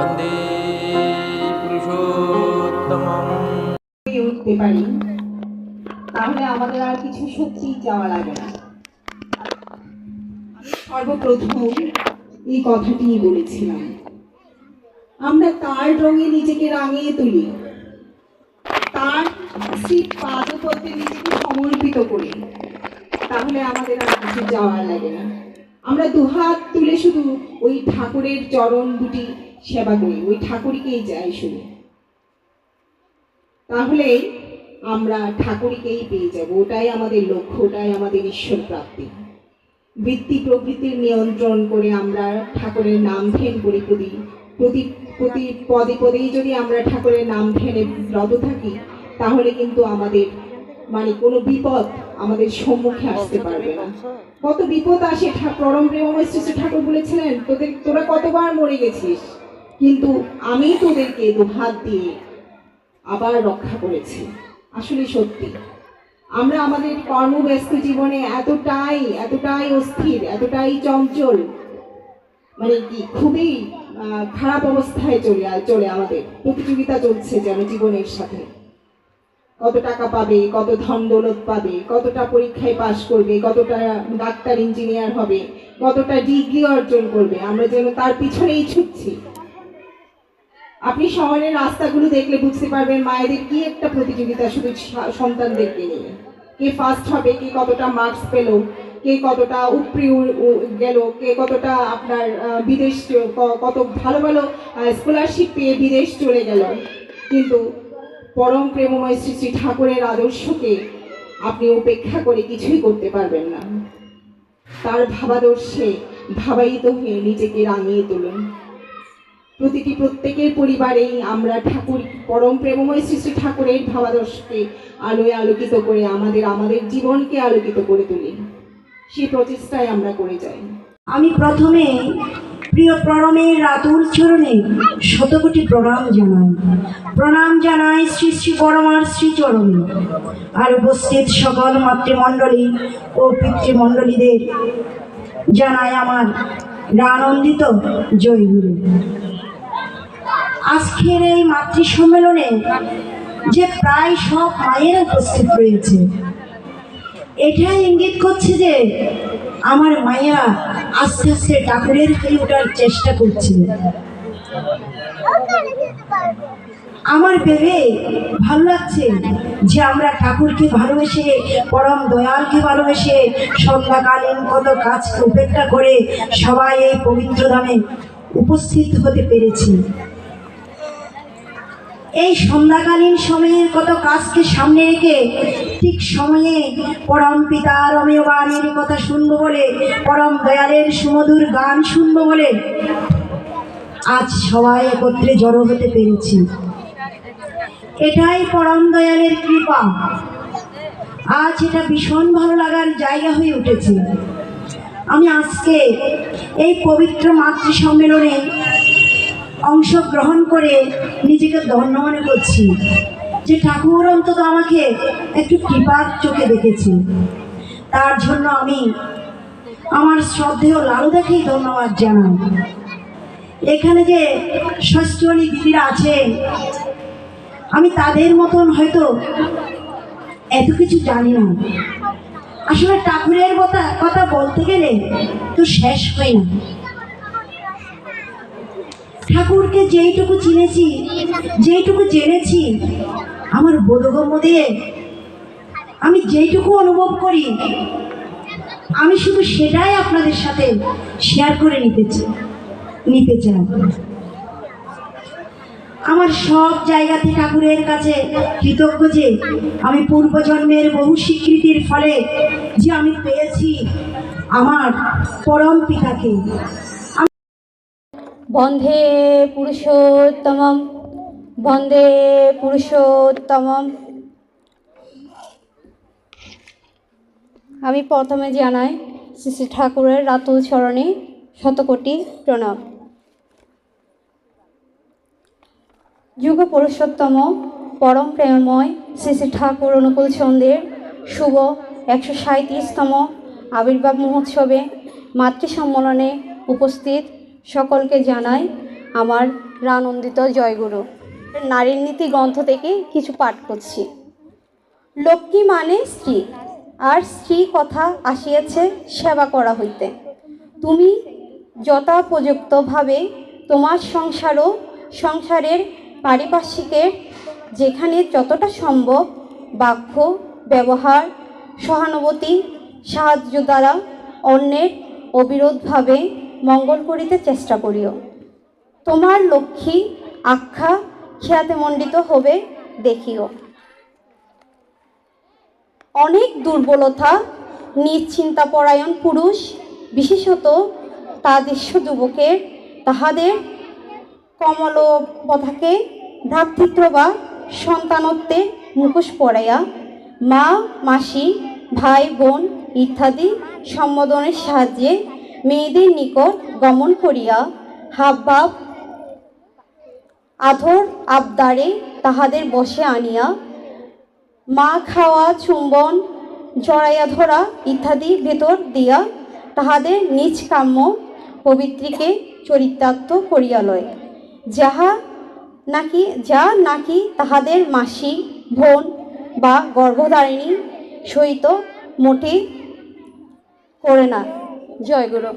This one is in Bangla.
বন্দে পুরুষোত্তমম। উঠতে পারি তাহলে আমাদের আর কিছু সত্যি যাওয়া লাগে না। সর্বপ্রথম এই কথাটি বলেছিলাম। আমরা তার রঙে নিজেকে রাঙিয়ে তুলি। তার শ্রী পাদপথে নিজেকে সমর্পিত করি। তাহলে আমাদের আর কিছু যাওয়া লাগে না। আমরা দুহাত তুলে শুধু ওই ঠাকুরের চরণ দুটি সেবা করি, ওই ঠাকুরকেই যাই শুধু তাহলে আমরা ঠাকুরকেই পেয়ে যাব, ওটাই আমাদের লক্ষ্য, ওটাই আমাদের ঈশ্বর প্রাপ্তি। বৃত্তি প্রকৃতির নিয়ন্ত্রণ করে আমরা ঠাকুরের নাম ধ্যান করি প্রতি প্রতি পদে পদেই যদি আমরা ঠাকুরের নাম ধ্যানে রত থাকি, তাহলে কিন্তু আমাদের মানে কোনো বিপদ আমাদের সম্মুখে আসতে পারবে না। কত বিপদ আসে পরম প্রেমময় শ্রী ঠাকুর বলেছিলেন, তোদের তোরা কতবার মরে গেছিস, কিন্তু আমি তোদেরকে দুহাত দিয়ে আবার রক্ষা করেছি। আসলে সত্যি, আমরা আমাদের কর্মব্যস্ত জীবনে এতটাই এতটাই অস্থির, এতটাই চঞ্চল মানে কি খুবই খারাপ অবস্থায় চলে চলে আমাদের। প্রতিযোগিতা চলছে যেন জীবনের সাথে। কত টাকা পাবে, কত ধন দৌলত পাবে, কতটা পরীক্ষায় পাশ করবে, কতটা ডাক্তার, ইঞ্জিনিয়ার হবে, কতটা ডিগ্রি অর্জন করবে, আমরা যেন তার পিছনেই ছুটছি। আপনি শহরের রাস্তাগুলো দেখলে বুঝতে পারবেন মায়েদের কি একটা প্রতিযোগিতা, শুধু সন্তানদেরকে নিয়ে। কে ফার্স্ট হবে, কে কতটা মার্কস পেল, কে কতটা উপরি গেল, কে কতটা আপনার বিদেশ কত ভালো ভালো স্কলারশিপ পেয়ে বিদেশ চলে গেল। কিন্তু পরম প্রেমময় শ্রী শ্রী ঠাকুরের আদর্শকে আপনি উপেক্ষা করে কিছুই করতে পারবেন না। তার ভাবাদর্শে ভাবায়িত হয়ে নিজেকে রাঙিয়ে তুলুন। প্রতিটি প্রত্যেকের পরিবারেই আমরা ঠাকুর, পরম প্রেমময় শ্রী শ্রী ঠাকুরের ভাবাদর্শকে আলোয় আলোকিত করে আমাদের আমাদের জীবনকে আলোকিত করে তুলি। সেই প্রচেষ্টায় আমরা করে যাই। আমি প্রথমে প্রিয় প্রণমের রাতুল চরণে শতকোটি প্রণাম জানাই। প্রণাম জানাই শ্রী শ্রী পরমার শ্রীচরণে। আর উপস্থিত সকল মাতৃমণ্ডলী ও পিতৃমণ্ডলীদের জানাই আমার আনন্দিত জয়গুরু। আজকের এই মাতৃ সম্মেলনে যে প্রায় সব মায়ের উপস্থিত রয়েছে এটাই ইঙ্গিত করছে যে আমার মায়া আস্তে আস্তে ঠাকুরের হয়ে ওঠার চেষ্টা করছে আমার ভেবে ভালো লাগছে যে আমরা ঠাকুরকে ভালোবেসে, পরম দয়ালকে ভালোবেসে, সন্ধ্যাকালীন কত কাজকে উপেক্ষা করে সবাই এই পবিত্র ধামে উপস্থিত হতে পেরেছি। এই সন্ধ্যাকালীন সময়ের কত কাজকে সামনে রেখে ঠিক সময়ে পরম পিতা রমেয় গানের কথা শুনব বলে, পরম দয়ালের সুমধুর গান শুনব বলে, আজ সবাই একত্রে জড়ো হতে পেরেছি। এটাই পরম দয়ালের কৃপা। আজ এটা ভীষণ ভালো লাগার জায়গা হয়ে উঠেছে। আমি আজকে এই পবিত্র মাতৃ সম্মেলনে অংশগ্রহণ করে নিজেকে ধন্য মনে করছি। যে ঠাকুর অন্তত আমাকে একটু কৃপার চোখে দেখেছে। তার জন্য আমি আমার শ্রদ্ধেয় লালুদাকেই ধন্যবাদ জানাই। এখানে যে ষষ্ঠী দিদিরা আছে, আমি তাদের মতন হয়তো এত কিছু জানি না। আসলে ঠাকুরের কথা কথা বলতে গেলে তো শেষ হয় না। ঠাকুরকে যেইটুকু চিনেছি, যেইটুকু জেনেছি, আমার বোধগম্য দিয়ে আমি যেইটুকু অনুভব করি, আমি শুধু সেটাই আপনাদের সাথে শেয়ার করে নিতে চাই নিতে চাই। আমার সব জায়গাতে ঠাকুরের কাছে কৃতজ্ঞ যে আমি পূর্বজন্মের বহু স্বীকৃতির ফলে যে আমি পেয়েছি আমার পরম পিতাকে। বন্ধে পুরুষোত্তমম, বন্দে পুরুষোত্তমম। আমি প্রথমে জানাই, শ্রী শ্রী ঠাকুরের রাতুল চরণে শতকোটি প্রণাম। যুগ পুরুষোত্তম পরম প্রেমময় শ্রী শ্রী ঠাকুর অনুকূল চন্দ্রের শুভ একশো সাঁত্রিশতম আবির্ভাব মহোৎসবে মাতৃ সম্মেলনে উপস্থিত সকলকে জানাই আমার রানন্দিত জয়গুরু। নারীর নীতি গ্রন্থ থেকে কিছু পাঠ করছি। লক্ষ্মী মানে স্ত্রী, আর স্ত্রী কথা আসিয়াছে সেবা করা হইতে। তুমি যথাপযুক্তভাবে তোমার সংসারও সংসারের পারিপার্শ্বিকের যেখানে যতটা সম্ভব বাক্য, ব্যবহার, সহানুভূতি, সাহায্য দ্বারা অন্যের অবিরোধভাবে মঙ্গল করিতে চেষ্টা করিও। তোমার লক্ষ্মী আখ্যা খ্যাতিমণ্ডিত হবে দেখিও। অনেক দুর্বলতা, নিশ্চিন্তাপরায়ণ পুরুষ, বিশেষত তাদৃশ্য যুবকের তাহাদের কমলবধাকে ভ্রাতৃত্ব বা সন্তানত্বের মুখোশ পড়াইয়া মা, মাসি, ভাই, বোন ইত্যাদি সম্বোধনের সাহায্যে মেয়েদের নিকট গমন করিয়া হাবভাব আধর আবদারে তাহাদের বসে আনিয়া মা খাওয়া, চুম্বন, জড়াইয়া ধরা ইত্যাদি ভেতর দিয়া তাহাদের নিজ কাম্য পবিত্রীকে চরিতার্থ করিয়া লয়। যাহা নাকি, যা নাকি তাহাদের মাসি, বোন বা গর্ভধারিণী সহিত মোটে করে না। জয় গুরু।